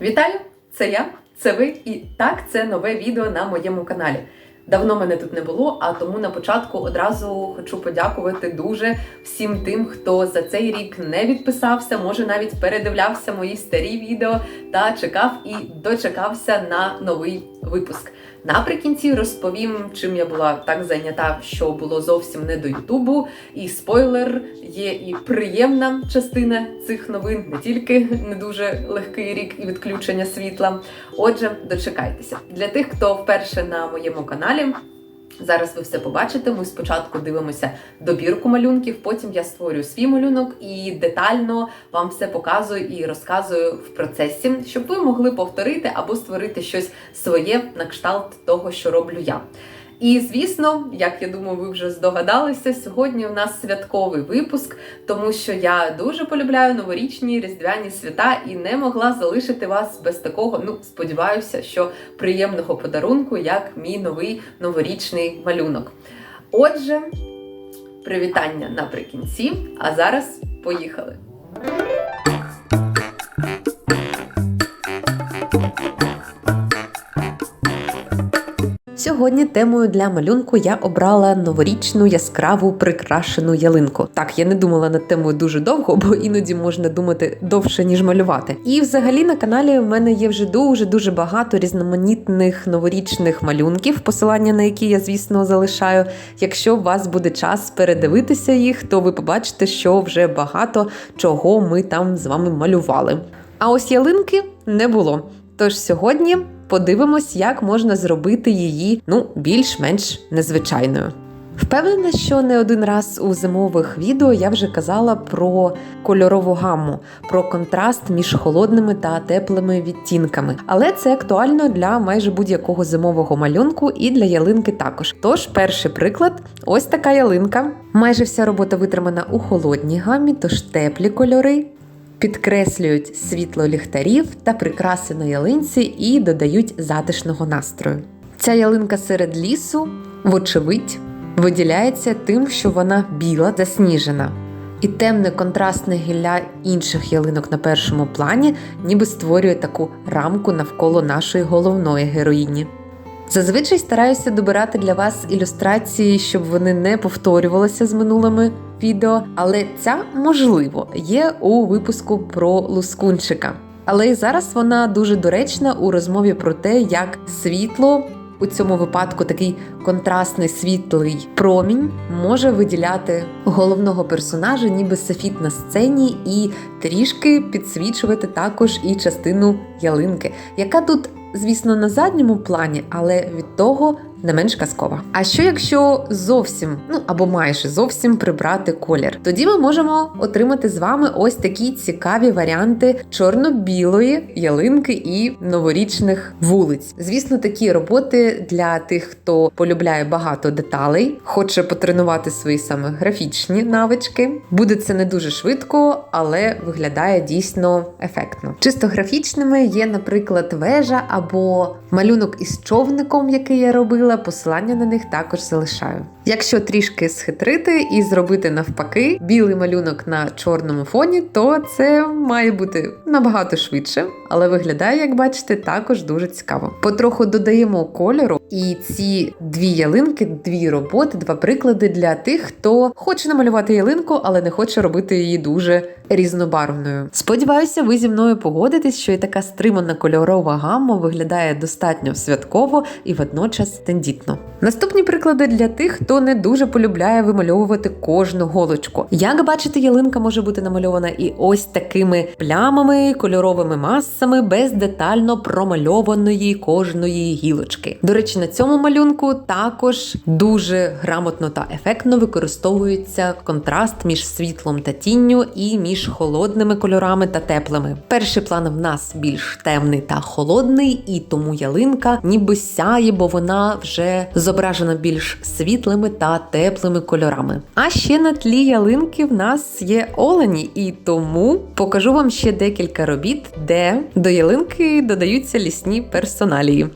Вітаю! Це я, це ви, і так це нове відео на моєму каналі. Давно мене тут не було, а тому на початку одразу хочу подякувати дуже всім тим, хто за цей рік не відписався, може навіть передивлявся мої старі відео та чекав і дочекався на новий випуск. Наприкінці розповім, чим я була так зайнята, що було зовсім не до Ютубу. І спойлер, є і приємна частина цих новин, не тільки не дуже легкий рік і відключення світла. Отже, дочекайтеся. Для тих, хто вперше на моєму каналі. Зараз ви все побачите. Ми спочатку дивимося добірку малюнків, потім я створюю свій малюнок і детально вам все показую і розказую в процесі, щоб ви могли повторити або створити щось своє на кшталт того, що роблю я. І звісно, як я думаю, ви вже здогадалися, сьогодні у нас святковий випуск, тому що я дуже полюбляю новорічні різдвяні свята і не могла залишити вас без такого. Ну, сподіваюся, що приємного подарунку, як мій новий новорічний малюнок. Отже, привітання наприкінці. А зараз поїхали. Сьогодні темою для малюнку я обрала новорічну яскраву прикрашену ялинку. Так, я не думала над темою дуже довго, бо іноді можна думати довше ніж малювати. І взагалі на каналі в мене є вже дуже дуже багато різноманітних новорічних малюнків, посилання на які я, звісно, залишаю. Якщо у вас буде час передивитися їх, то ви побачите, що вже багато чого ми там з вами малювали. А ось ялинки не було. Тож сьогодні подивимось, як можна зробити її ну більш-менш незвичайною. Впевнена, що не один раз у зимових відео я вже казала про кольорову гамму, про контраст між холодними та теплими відтінками. Але це актуально для майже будь-якого зимового малюнку і для ялинки також. Тож, перший приклад ось така ялинка. Майже вся робота витримана у холодній гаммі, тож теплі кольори підкреслюють світло ліхтарів та прикраси на ялинці і додають затишного настрою. Ця ялинка серед лісу, вочевидь, виділяється тим, що вона біла, засніжена. І темне контрастне гілля інших ялинок на першому плані ніби створює таку рамку навколо нашої головної героїні. Зазвичай стараюся добирати для вас ілюстрації, щоб вони не повторювалися з минулими відео, але ця можливо є у випуску про лускунчика. Але і зараз вона дуже доречна у розмові про те, як світло у цьому випадку такий контрастний світлий промінь може виділяти головного персонажа, ніби софіт на сцені, і трішки підсвічувати також і частину ялинки, яка тут. Звісно, на задньому плані, але від того не менш казкова. А що якщо зовсім, ну або майже зовсім прибрати колір? Тоді ми можемо отримати з вами ось такі цікаві варіанти чорно-білої ялинки і новорічних вулиць. Звісно, такі роботи для тих, хто полюбляє багато деталей, хоче потренувати свої саме графічні навички. Буде це не дуже швидко, але виглядає дійсно ефектно. Чисто графічними є, наприклад, вежа або малюнок із човником, який я робила. Посилання на них також залишаю. Якщо трішки схитрити і зробити навпаки білий малюнок на чорному фоні, то це має бути набагато швидше, але виглядає, як бачите, також дуже цікаво. Потроху додаємо кольору, і ці дві ялинки, дві роботи, два приклади для тих, хто хоче намалювати ялинку, але не хоче робити її дуже різнобарвною. Сподіваюся, ви зі мною погодитесь, що і така стримана кольорова гамма виглядає достатньо святково і водночас тендітно. Наступні приклади для тих, хто не дуже полюбляє вимальовувати кожну голочку. Як бачите, ялинка може бути намальована і ось такими плямами, кольоровими масами, без детально промальованої кожної гілочки. До речі, на цьому малюнку також дуже грамотно та ефектно використовується контраст між світлом та тінню і між холодними кольорами та теплими. Перший план в нас більш темний та холодний, і тому ялинка ніби сяє, бо вона вже зображено більш світлими та теплими кольорами. А ще на тлі ялинки в нас є олені, і тому покажу вам ще декілька робіт, де до ялинки додаються лісні персоналії.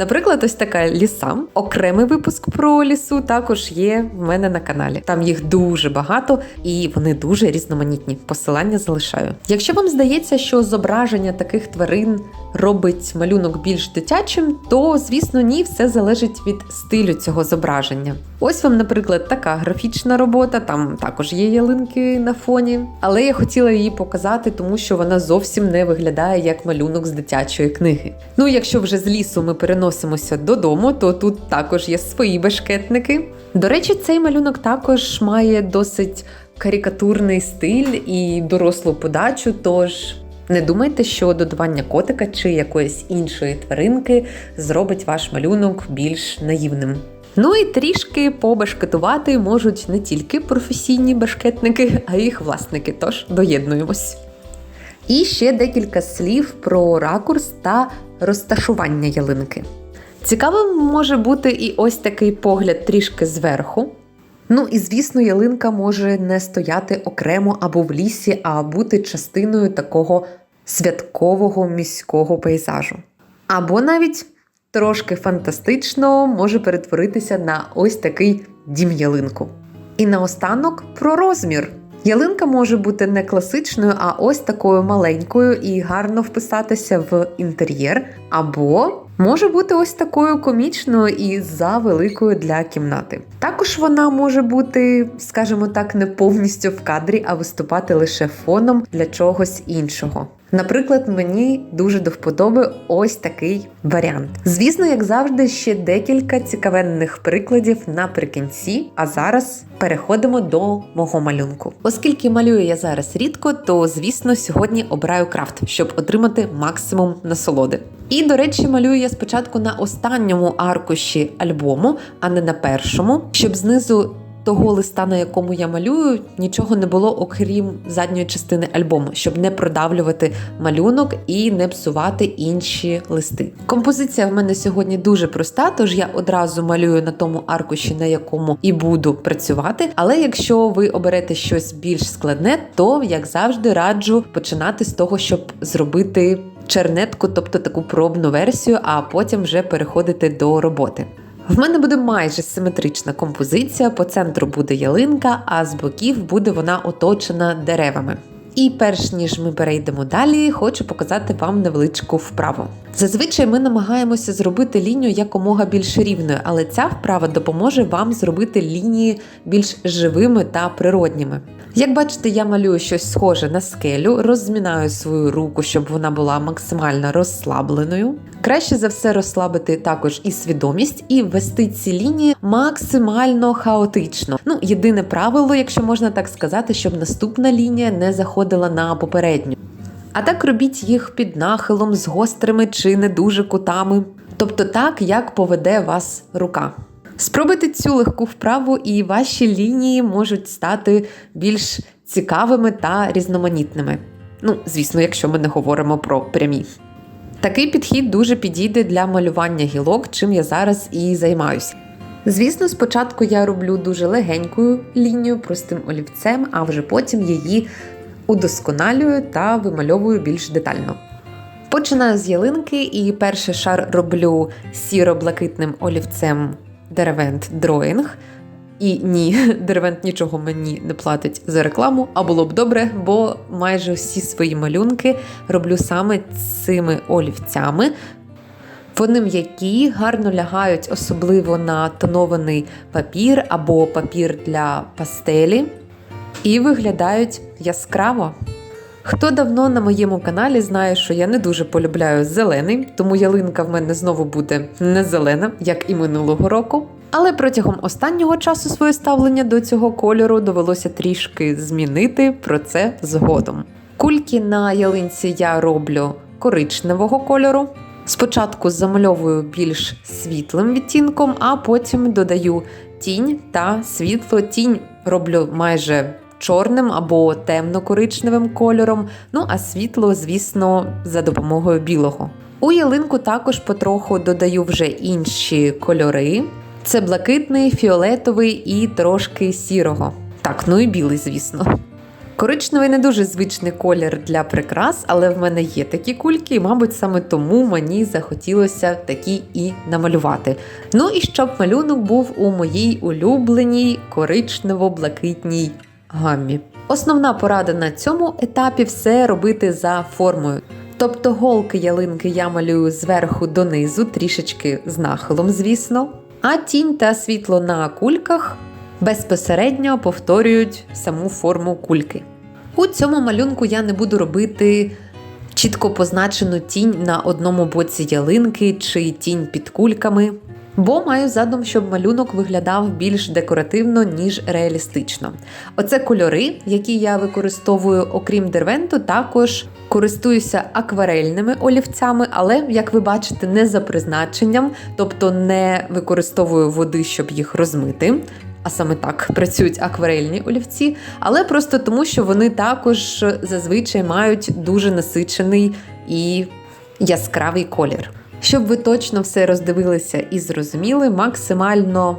Наприклад, ось така ліса. Окремий випуск про лісу також є в мене на каналі. Там їх дуже багато і вони дуже різноманітні. Посилання залишаю. Якщо вам здається, що зображення таких тварин робить малюнок більш дитячим, то звісно ні, все залежить від стилю цього зображення. Ось вам, наприклад, така графічна робота, там також є ялинки на фоні. Але я хотіла її показати, тому що вона зовсім не виглядає як малюнок з дитячої книги. Ну, якщо вже з лісу ми переносимося додому, то тут також є свої бешкетники. До речі, цей малюнок також має досить карикатурний стиль і дорослу подачу. Тож не думайте, що додавання котика чи якоїсь іншої тваринки зробить ваш малюнок більш наївним. Ну і трішки побешкетувати можуть не тільки професійні бешкетники, а й їх власники. Тож доєднуємось. І ще декілька слів про ракурс та розташування ялинки. Цікавим може бути і ось такий погляд трішки зверху. Ну і звісно, ялинка може не стояти окремо або в лісі, а бути частиною такого святкового міського пейзажу. Або навіть трошки фантастично може перетворитися на ось такий дім ялинку. І наостанок про розмір. Ялинка може бути не класичною, а ось такою маленькою і гарно вписатися в інтер'єр, або може бути ось такою комічною і за великою для кімнати. Також вона може бути, скажімо так, не повністю в кадрі, а виступати лише фоном для чогось іншого. Наприклад, мені дуже до вподоби ось такий варіант. Звісно, як завжди, ще декілька цікавенних прикладів наприкінці. А зараз переходимо до мого малюнку. Оскільки малюю я зараз рідко, то звісно сьогодні обираю крафт, щоб отримати максимум насолоди. І, до речі, малюю я спочатку на останньому аркуші альбому, а не на першому, щоб знизу того листа, на якому я малюю, нічого не було, окрім задньої частини альбому, щоб не продавлювати малюнок і не псувати інші листи. Композиція в мене сьогодні дуже проста, тож я одразу малюю на тому аркуші, на якому і буду працювати. Але якщо ви оберете щось більш складне, то як завжди раджу починати з того, щоб зробити. Чернетку, тобто таку пробну версію, а потім вже переходити до роботи. В мене буде майже симетрична композиція. По центру буде ялинка, а з боків буде вона оточена деревами. І перш ніж ми перейдемо далі, хочу показати вам невеличку вправу. Зазвичай ми намагаємося зробити лінію якомога більш рівною, але ця вправа допоможе вам зробити лінії більш живими та природніми. Як бачите, я малюю щось схоже на скелю, розмінаю свою руку, щоб вона була максимально розслабленою. Краще за все розслабити також і свідомість, і ввести ці лінії максимально хаотично. Ну, єдине правило, якщо можна так сказати, щоб наступна лінія не заходила на попередню. А так робіть їх під нахилом з гострими чи не дуже кутами, тобто так, як поведе вас рука. Спробуйте цю легку вправу, і ваші лінії можуть стати більш цікавими та різноманітними. Ну, звісно, якщо ми не говоримо про прямі. Такий підхід дуже підійде для малювання гілок, чим я зараз і займаюся. Звісно, спочатку я роблю дуже легенькою лінію простим олівцем, а вже потім її удосконалюю та вимальовую більш детально. Починаю з ялинки і перший шар роблю сіро-блакитним олівцем Деревент Drawing. І ні, Деревент нічого мені не платить за рекламу, а було б добре, бо майже всі свої малюнки роблю саме цими олівцями. Вони м'які, гарно лягають, особливо на тонований папір або папір для пастелі, і виглядають яскраво. Хто давно на моєму каналі знає, що я не дуже полюбляю зелений, тому ялинка в мене знову буде не зелена, як і минулого року. Але протягом останнього часу своє ставлення до цього кольору довелося трішки змінити про це згодом. Кульки на ялинці я роблю коричневого кольору. Спочатку замальовую більш світлим відтінком, а потім додаю тінь та світло. Тінь роблю майже чорним або темно-коричневим кольором, ну а світло, звісно, за допомогою білого. У ялинку також потроху додаю вже інші кольори. Це блакитний, фіолетовий і трошки сірого. Так, ну і білий, звісно. Коричневий не дуже звичний колір для прикрас, але в мене є такі кульки, і, мабуть, саме тому мені захотілося такі і намалювати. Ну і щоб малюнок був у моїй улюбленій коричнево-блакитній гаммі. Основна порада на цьому етапі все робити за формою. Тобто голки ялинки я малюю зверху донизу, трішечки з нахилом, звісно. А тінь та світло на кульках безпосередньо повторюють саму форму кульки. У цьому малюнку я не буду робити чітко позначену тінь на одному боці ялинки чи тінь під кульками, бо маю задум, щоб малюнок виглядав більш декоративно, ніж реалістично. Оце кольори, які я використовую, окрім дервенту, також користуюся акварельними олівцями, але, як ви бачите, не за призначенням, тобто не використовую води, щоб їх розмити. А саме так працюють акварельні олівці, але просто тому, що вони також зазвичай мають дуже насичений і яскравий колір. Щоб ви точно все роздивилися і зрозуміли, максимально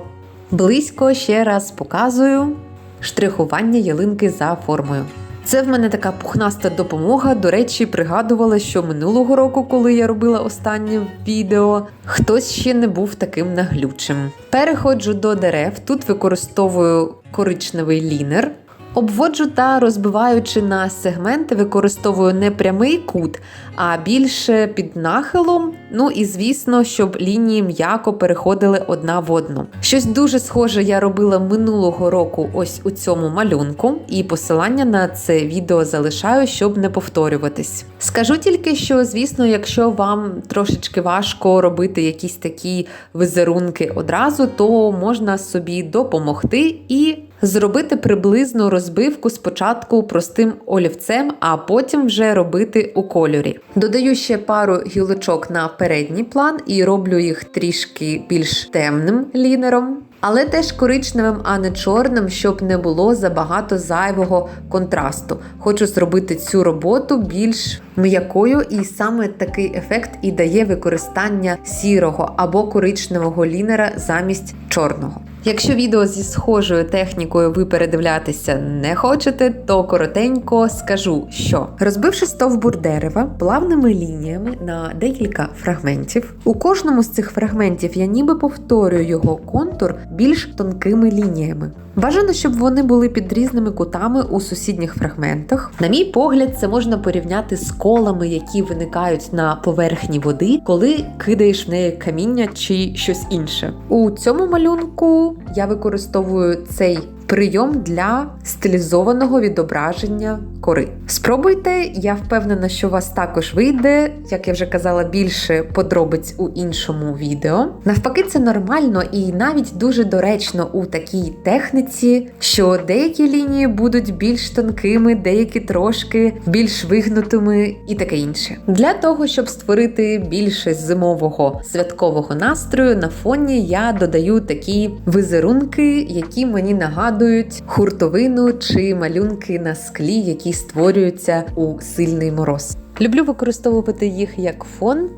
близько ще раз показую штрихування ялинки за формою. Це в мене така пухнаста допомога. До речі, пригадувала, що минулого року, коли я робила останнє відео, хтось ще не був таким наглючим. Переходжу до дерев. Тут використовую коричневий лінер. Обводжу та розбиваючи на сегменти, використовую не прямий кут, а більше під нахилом. Ну і звісно, щоб лінії м'яко переходили одна в одну. Щось дуже схоже я робила минулого року ось у цьому малюнку, і посилання на це відео залишаю, щоб не повторюватись. Скажу тільки, що, звісно, якщо вам трошечки важко робити якісь такі візерунки одразу, то можна собі допомогти і. Зробити приблизну розбивку спочатку простим олівцем, а потім вже робити у кольорі. Додаю ще пару гілочок на передній план і роблю їх трішки більш темним лінером. Але теж коричневим, а не чорним, щоб не було забагато зайвого контрасту. Хочу зробити цю роботу більш м'якою, і саме такий ефект і дає використання сірого або коричневого лінера замість чорного. Якщо відео зі схожою технікою ви передивлятися не хочете, то коротенько скажу, що розбивши стовбур дерева плавними лініями на декілька фрагментів, у кожному з цих фрагментів я ніби повторюю його контур більш тонкими лініями. Бажано, щоб вони були під різними кутами у сусідніх фрагментах. На мій погляд, це можна порівняти з колами, які виникають на поверхні води, коли кидаєш в неї каміння чи щось інше. У цьому малюнку я використовую цей прийом для стилізованого відображення кори. Спробуйте, я впевнена, що у вас також вийде, як я вже казала, більше подробиць у іншому відео. Навпаки, це нормально і навіть дуже доречно у такій техніці, що деякі лінії будуть більш тонкими, деякі трошки більш вигнутими і таке інше. Для того, щоб створити більше зимового святкового настрою, на фоні я додаю такі візерунки, які мені нагадують хуртовину чи малюнки на склі, які створюються у сильний мороз. Люблю використовувати їх як фон.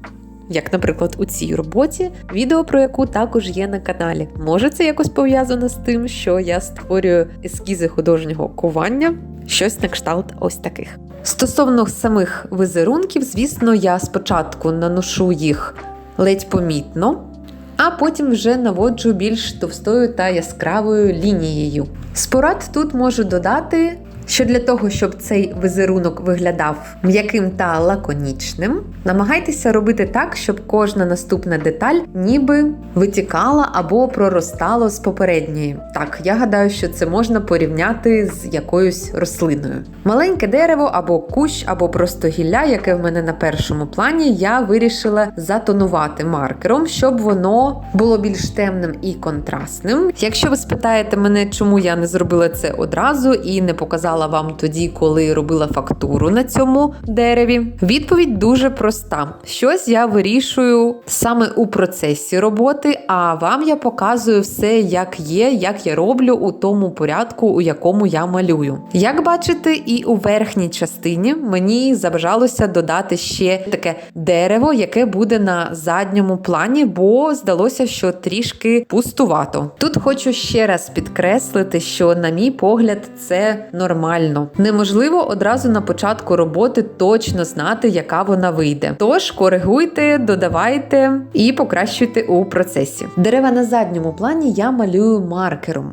Як, наприклад, у цій роботі, відео про яку також є на каналі. Може, це якось пов'язано з тим, що я створюю ескізи художнього кування, щось на кшталт ось таких. Стосовно самих візерунків, звісно, я спочатку наношу їх ледь помітно, а потім вже наводжу більш товстою та яскравою лінією. З порад тут можу додати, що для того, щоб цей візерунок виглядав м'яким та лаконічним, намагайтеся робити так, щоб кожна наступна деталь ніби витікала або проростала з попередньої. Так, я гадаю, що це можна порівняти з якоюсь рослиною. Маленьке дерево або кущ, або просто гілля, яке в мене на першому плані, я вирішила затонувати маркером, щоб воно було більш темним і контрастним. Якщо ви спитаєте мене, чому я не зробила це одразу і не показала вам тоді, коли робила фактуру на цьому дереві, відповідь дуже проста: щось я вирішую саме у процесі роботи, а вам я показую все, як є, як я роблю у тому порядку, у якому я малюю. Як бачите, і у верхній частині мені забажалося додати ще таке дерево, яке буде на задньому плані, бо здалося, що трішки пустувато. Тут хочу ще раз підкреслити, що, на мій погляд, це нормально. Неможливо одразу на початку роботи точно знати, яка вона вийде. Тож коригуйте, додавайте і покращуйте у процесі. Дерева на задньому плані я малюю маркером.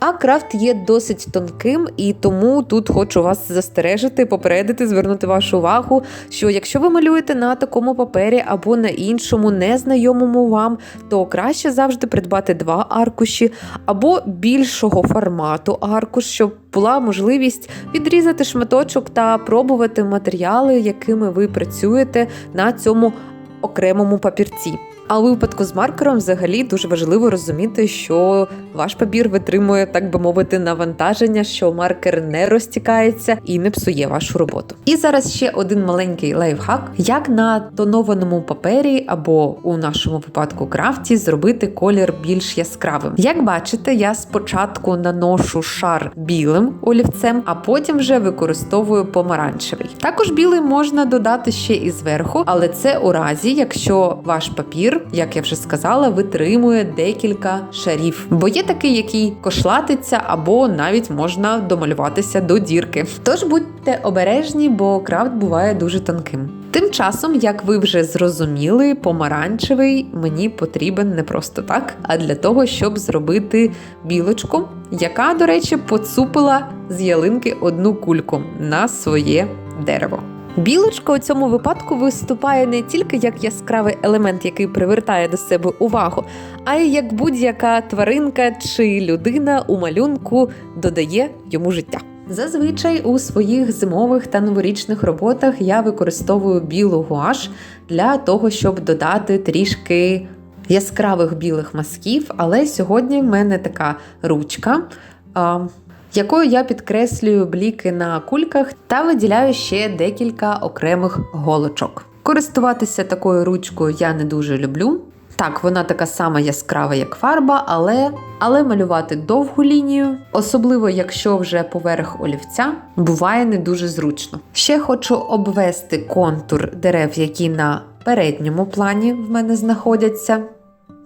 А крафт є досить тонким, і тому тут хочу вас застережити, попередити, звернути вашу увагу, що якщо ви малюєте на такому папері або на іншому незнайомому вам, то краще завжди придбати два аркуші або більшого формату аркуш, щоб була можливість відрізати шматочок та пробувати матеріали, якими ви працюєте на цьому окремому папірці. А у випадку з маркером взагалі дуже важливо розуміти, що ваш папір витримує, так би мовити, навантаження, що маркер не розтікається і не псує вашу роботу. І зараз ще один маленький лайфхак, як на тонованому папері або у нашому випадку крафті зробити колір більш яскравим. Як бачите, я спочатку наношу шар білим олівцем, а потім вже використовую помаранчевий. Також білий можна додати ще і зверху, але це у разі, якщо ваш папір як я вже сказала, витримує декілька шарів. Бо є такий, який кошлатиться, або навіть можна домалюватися до дірки. Тож будьте обережні, бо крафт буває дуже тонким. Тим часом, як ви вже зрозуміли, помаранчевий мені потрібен не просто так, а для того, щоб зробити білочку, яка, до речі, поцупила з ялинки одну кульку на своє дерево. Білочка у цьому випадку виступає не тільки як яскравий елемент, який привертає до себе увагу, а й як будь-яка тваринка чи людина у малюнку додає йому життя. Зазвичай у своїх зимових та новорічних роботах я використовую білу гуаш для того, щоб додати трішки яскравих білих мазків, але сьогодні в мене така ручка якою я підкреслюю бліки на кульках та виділяю ще декілька окремих голочок. Користуватися такою ручкою я не дуже люблю. Так, вона така сама яскрава, як фарба, але але малювати довгу лінію, особливо якщо вже поверх олівця, буває не дуже зручно. Ще хочу обвести контур дерев, які на передньому плані в мене знаходяться.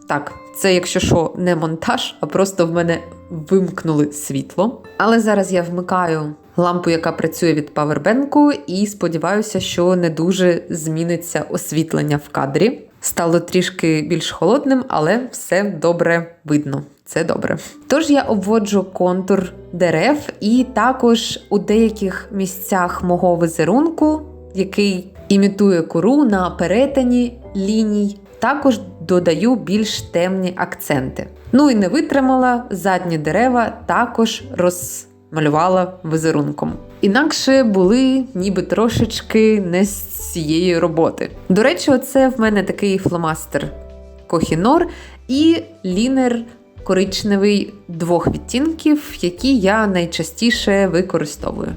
Так, це, якщо що, не монтаж, а просто в мене вимкнули світло. Але зараз я вмикаю лампу, яка працює від павербенку, і сподіваюся, що не дуже зміниться освітлення в кадрі. Стало трішки більш холодним, але все добре видно. Це добре. Тож я обводжу контур дерев, і також у деяких місцях мого візерунку, який імітує кору на перетині ліній, також додаю більш темні акценти. Ну і не витримала задні дерева, також розмалювала візерунком. Інакше були ніби трошечки не з цієї роботи. До речі, оце в мене такий фломастер Кохінор і лінер коричневий двох відтінків, які я найчастіше використовую.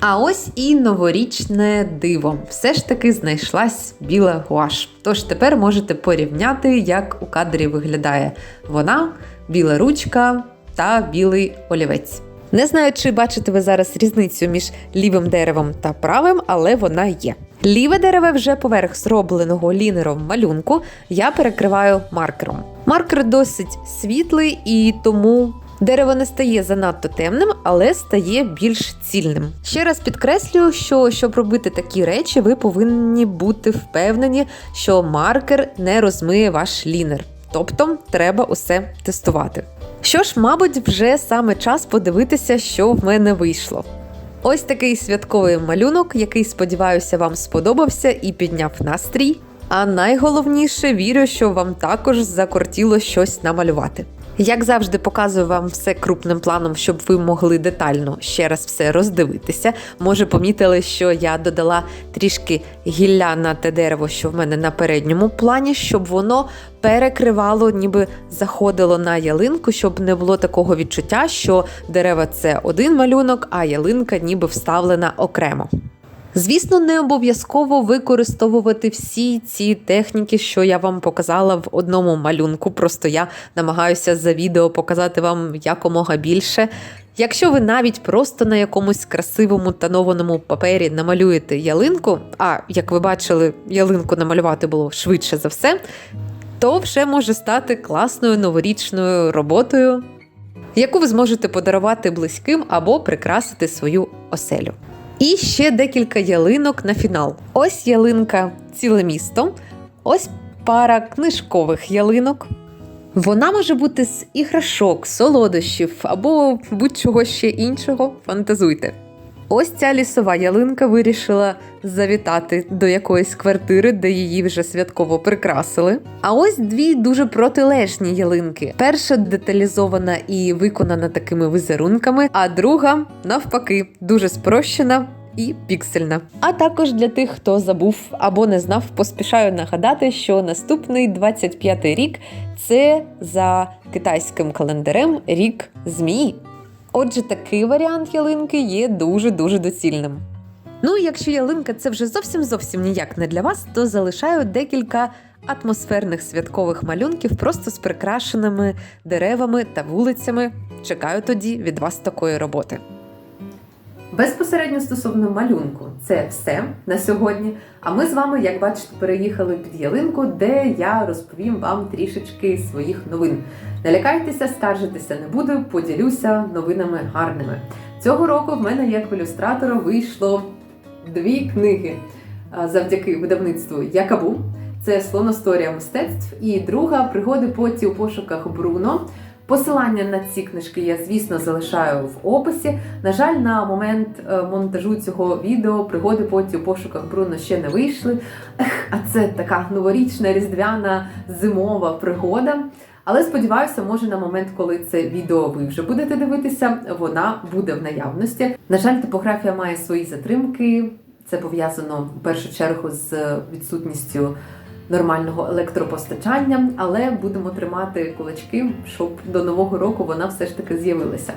А ось і новорічне диво. Все ж таки знайшлась біла гуаш. Тож тепер можете порівняти, як у кадрі виглядає вона, біла ручка та білий олівець. Не знаю, чи бачите ви зараз різницю між лівим деревом та правим, але вона є. Ліве дерево вже поверх зробленого лінером малюнку я перекриваю маркером. Маркер досить світлий і тому Дерево не стає занадто темним, але стає більш цільним. Ще раз підкреслюю, що щоб робити такі речі, ви повинні бути впевнені, що маркер не розмиє ваш лінер. Тобто треба усе тестувати. Що ж, мабуть, вже саме час подивитися, що в мене вийшло. Ось такий святковий малюнок, який, сподіваюся, вам сподобався і підняв настрій. А найголовніше вірю, що вам також закортіло щось намалювати. Як завжди, показую вам все крупним планом, щоб ви могли детально ще раз все роздивитися. Може, помітили, що я додала трішки гілля на те дерево, що в мене на передньому плані, щоб воно перекривало, ніби заходило на ялинку, щоб не було такого відчуття, що дерева це один малюнок, а ялинка ніби вставлена окремо. Звісно, не обов'язково використовувати всі ці техніки, що я вам показала в одному малюнку. Просто я намагаюся за відео показати вам якомога більше. Якщо ви навіть просто на якомусь красивому тонованому папері намалюєте ялинку, а як ви бачили, ялинку намалювати було швидше за все, то вже може стати класною новорічною роботою, яку ви зможете подарувати близьким або прикрасити свою оселю. І ще декілька ялинок на фінал. Ось ялинка ціле місто, ось пара книжкових ялинок. Вона може бути з іграшок, солодощів або будь-чого ще іншого. Фантазуйте. Ось ця лісова ялинка вирішила завітати до якоїсь квартири, де її вже святково прикрасили. А ось дві дуже протилежні ялинки. Перша деталізована і виконана такими візерунками, а друга, навпаки, дуже спрощена. І піксельна. А також для тих, хто забув або не знав, поспішаю нагадати, що наступний 25-й рік це за китайським календарем рік змії. Отже, такий варіант ялинки є дуже-дуже доцільним. Ну, і якщо ялинка це вже зовсім зовсім ніяк не для вас, то залишаю декілька атмосферних святкових малюнків просто з прикрашеними деревами та вулицями. Чекаю тоді від вас такої роботи. Безпосередньо стосовно малюнку, це все на сьогодні. А ми з вами, як бачите, переїхали під ялинку, де я розповім вам трішечки своїх новин. Не лякайтеся, скаржитися не буду, поділюся новинами гарними. Цього року в мене як ілюстратора вийшло дві книги завдяки видавництву Якабу. Це слоносторія мистецтв і друга пригоди поті у пошуках Бруно. Посилання на ці книжки я, звісно, залишаю в описі. На жаль, на момент е, монтажу цього відео пригоди поті у пошуках Бруно ще не вийшли. А це така новорічна різдвяна зимова пригода. Але сподіваюся, може на момент, коли це відео ви вже будете дивитися, вона буде в наявності. На жаль, типографія має свої затримки. Це пов'язано в першу чергу з відсутністю нормального електропостачання, але будемо тримати кулачки, щоб до нового року вона все ж таки з'явилася.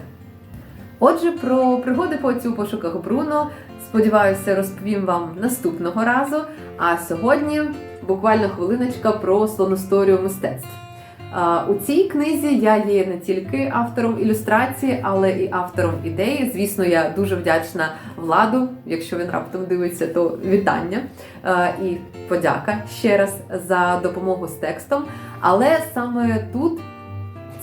Отже, про пригоди по цю пошуках Бруно, сподіваюся, розповім вам наступного разу. А сьогодні буквально хвилиночка про слоносторію мистецтв. У цій книзі я є не тільки автором ілюстрації, але і автором ідеї. Звісно, я дуже вдячна владу. Якщо він раптом дивиться, то вітання і подяка ще раз за допомогу з текстом. Але саме тут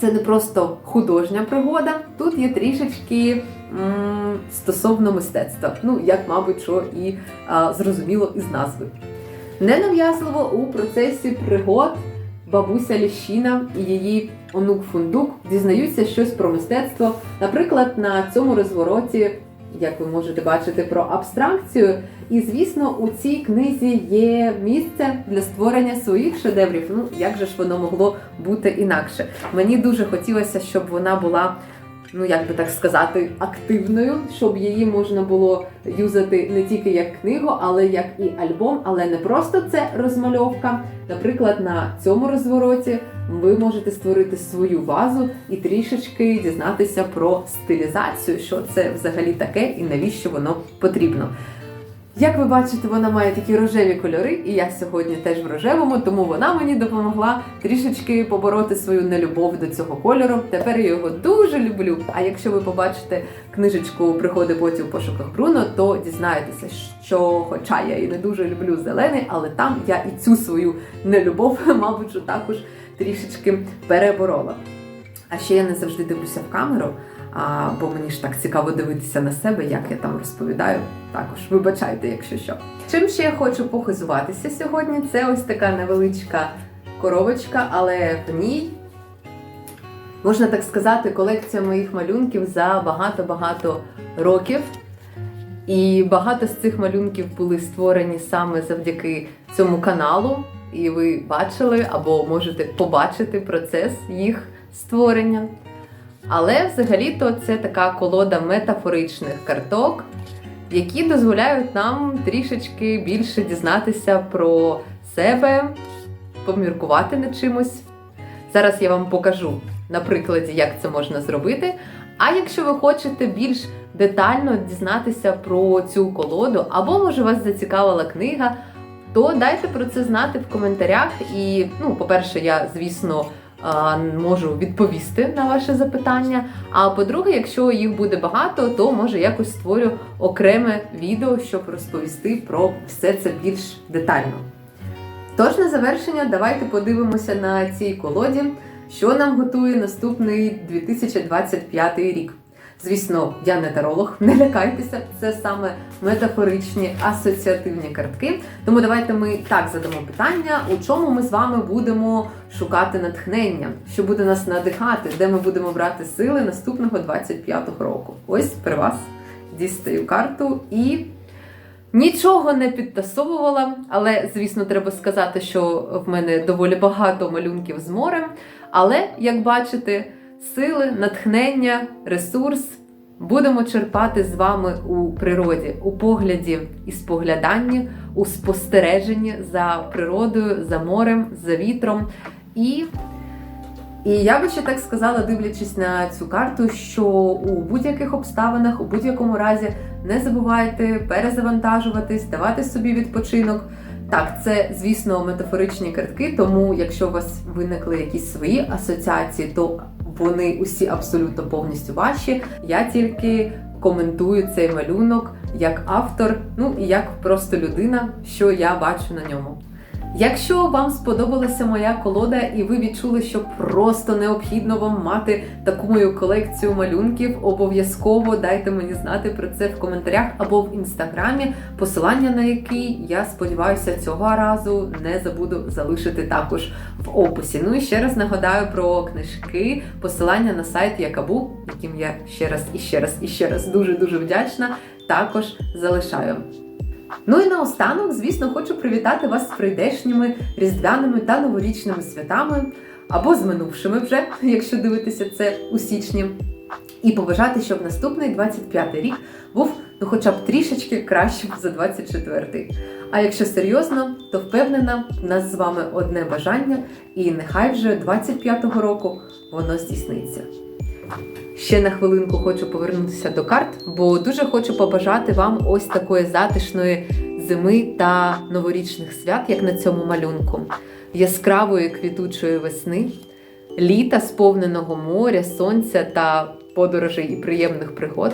це не просто художня пригода, тут є трішечки м, стосовно мистецтва. Ну, як, мабуть, що і а, зрозуміло із назви. Ненав'язливо у процесі пригод бабуся Ліщина і її онук Фундук дізнаються щось про мистецтво. Наприклад, на цьому розвороті, як ви можете бачити, про абстракцію. І, звісно, у цій книзі є місце для створення своїх шедеврів. Ну, як же ж воно могло бути інакше? Мені дуже хотілося, щоб вона була. Ну, як би так сказати, активною, щоб її можна було юзати не тільки як книгу, але як і альбом, але не просто це розмальовка. Наприклад, на цьому розвороті ви можете створити свою вазу і трішечки дізнатися про стилізацію, що це взагалі таке і навіщо воно потрібно. Як ви бачите, вона має такі рожеві кольори, і я сьогодні теж в рожевому, тому вона мені допомогла трішечки побороти свою нелюбов до цього кольору. Тепер я його дуже люблю. А якщо ви побачите книжечку Приходи поті у пошуках Бруно, то дізнаєтеся, що, хоча я і не дуже люблю зелений, але там я і цю свою нелюбов, мабуть, також трішечки переборола. А ще я не завжди дивлюся в камеру. А, бо мені ж так цікаво дивитися на себе, як я там розповідаю. Також вибачайте, якщо що. Чим ще я хочу похизуватися сьогодні? Це ось така невеличка коробочка, але в ній, можна так сказати, колекція моїх малюнків за багато-багато років. І багато з цих малюнків були створені саме завдяки цьому каналу. І ви бачили або можете побачити процес їх створення. Але взагалі-то це така колода метафоричних карток, які дозволяють нам трішечки більше дізнатися про себе, поміркувати над чимось. Зараз я вам покажу на прикладі, як це можна зробити. А якщо ви хочете більш детально дізнатися про цю колоду, або може вас зацікавила книга, то дайте про це знати в коментарях. І, ну, по-перше, я, звісно, можу відповісти на ваше запитання. А по-друге, якщо їх буде багато, то може якось створю окреме відео, щоб розповісти про все це більш детально. Тож на завершення, давайте подивимося на цій колоді, що нам готує наступний 2025 рік. Звісно, я не таролог, не лякайтеся, це саме метафоричні асоціативні картки. Тому давайте ми так задамо питання, у чому ми з вами будемо шукати натхнення, що буде нас надихати, де ми будемо брати сили наступного 25-го року. Ось при вас дістаю карту і. Нічого не підтасовувала, але звісно, треба сказати, що в мене доволі багато малюнків з морем. Але, як бачите, сили, натхнення, ресурс будемо черпати з вами у природі, у погляді і спогляданні, у спостереженні за природою, за морем, за вітром. І, і я би ще так сказала, дивлячись на цю карту, що у будь-яких обставинах, у будь-якому разі, не забувайте перезавантажуватись, давати собі відпочинок. Так, це, звісно, метафоричні картки, тому якщо у вас виникли якісь свої асоціації, то вони усі абсолютно повністю ваші. Я тільки коментую цей малюнок як автор, ну і як просто людина, що я бачу на ньому. Якщо вам сподобалася моя колода і ви відчули, що просто необхідно вам мати таку мою колекцію малюнків, обов'язково дайте мені знати про це в коментарях або в інстаграмі, посилання на який я сподіваюся цього разу не забуду залишити також в описі. Ну і ще раз нагадаю про книжки, посилання на сайт Якабу, яким я ще раз і ще раз і ще раз дуже дуже вдячна. Також залишаю. Ну і наостанок, звісно, хочу привітати вас з прийдешніми різдвяними та новорічними святами, або з минувшими вже, якщо дивитеся це у січні. І побажати, щоб наступний 25-й рік був ну хоча б трішечки кращим за 24-й. А якщо серйозно, то впевнена, в нас з вами одне бажання, і нехай вже 25-го року воно здійсниться. Ще на хвилинку хочу повернутися до карт, бо дуже хочу побажати вам ось такої затишної зими та новорічних свят, як на цьому малюнку, яскравої квітучої весни, літа сповненого моря, сонця та подорожей і приємних пригод,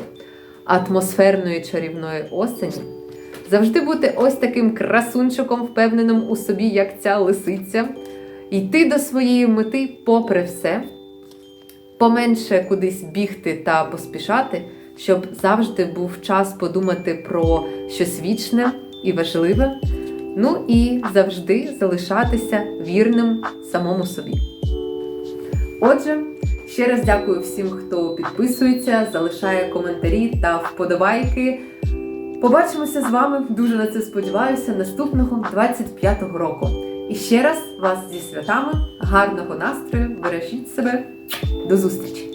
атмосферної чарівної осені. Завжди бути ось таким красунчиком, впевненим у собі, як ця лисиця, йти до своєї мети попри все поменше кудись бігти та поспішати, щоб завжди був час подумати про щось вічне і важливе. Ну і завжди залишатися вірним самому собі. Отже, ще раз дякую всім, хто підписується, залишає коментарі та вподобайки. Побачимося з вами, дуже на це сподіваюся, наступного 25-го року. І ще раз вас зі святами, гарного настрою, бережіть себе, до зустрічі!